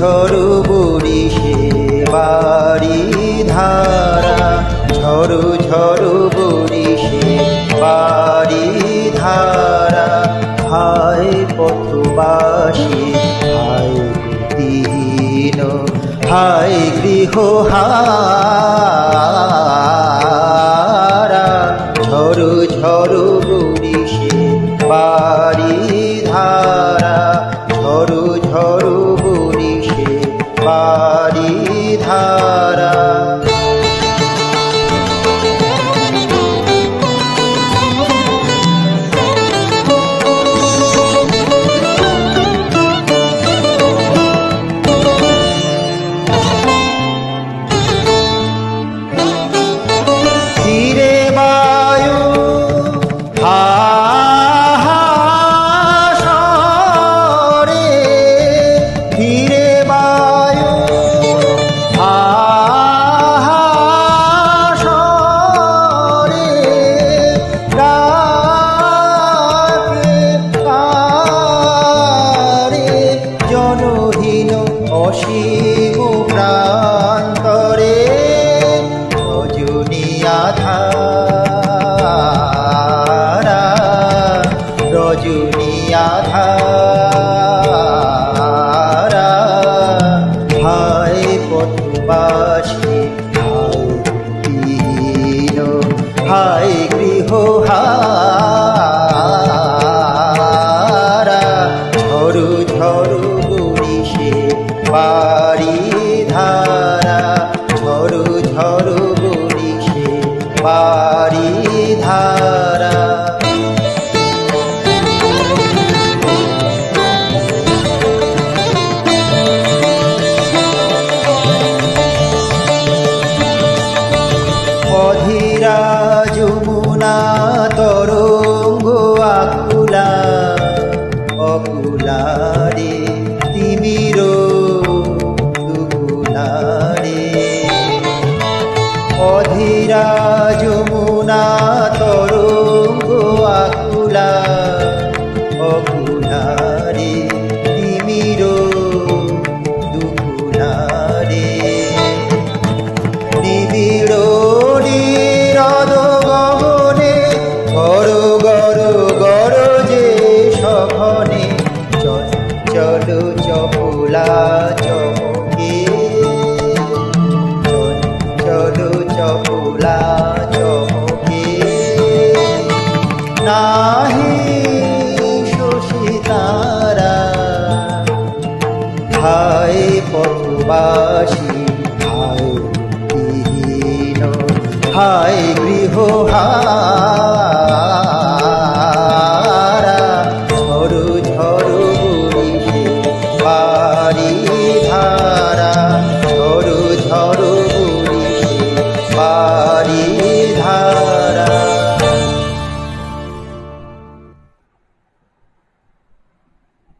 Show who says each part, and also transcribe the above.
Speaker 1: ঝড়ু বুড়ি সে বাড়ি ধারা। ঝড়ু ঝড়ু বুড়ি সে বাড়ি ধারা। হায় পথবাসী, হায় দিন, হায় গৃহ হা রজনী আধারা হায় পথবাসী তরঙ্গ চপলা চমকে চঞ্চল চপলা চমকে নাহি শশী তারা হায় পথবাসী হায় দিহীন হায় গৃহ হারা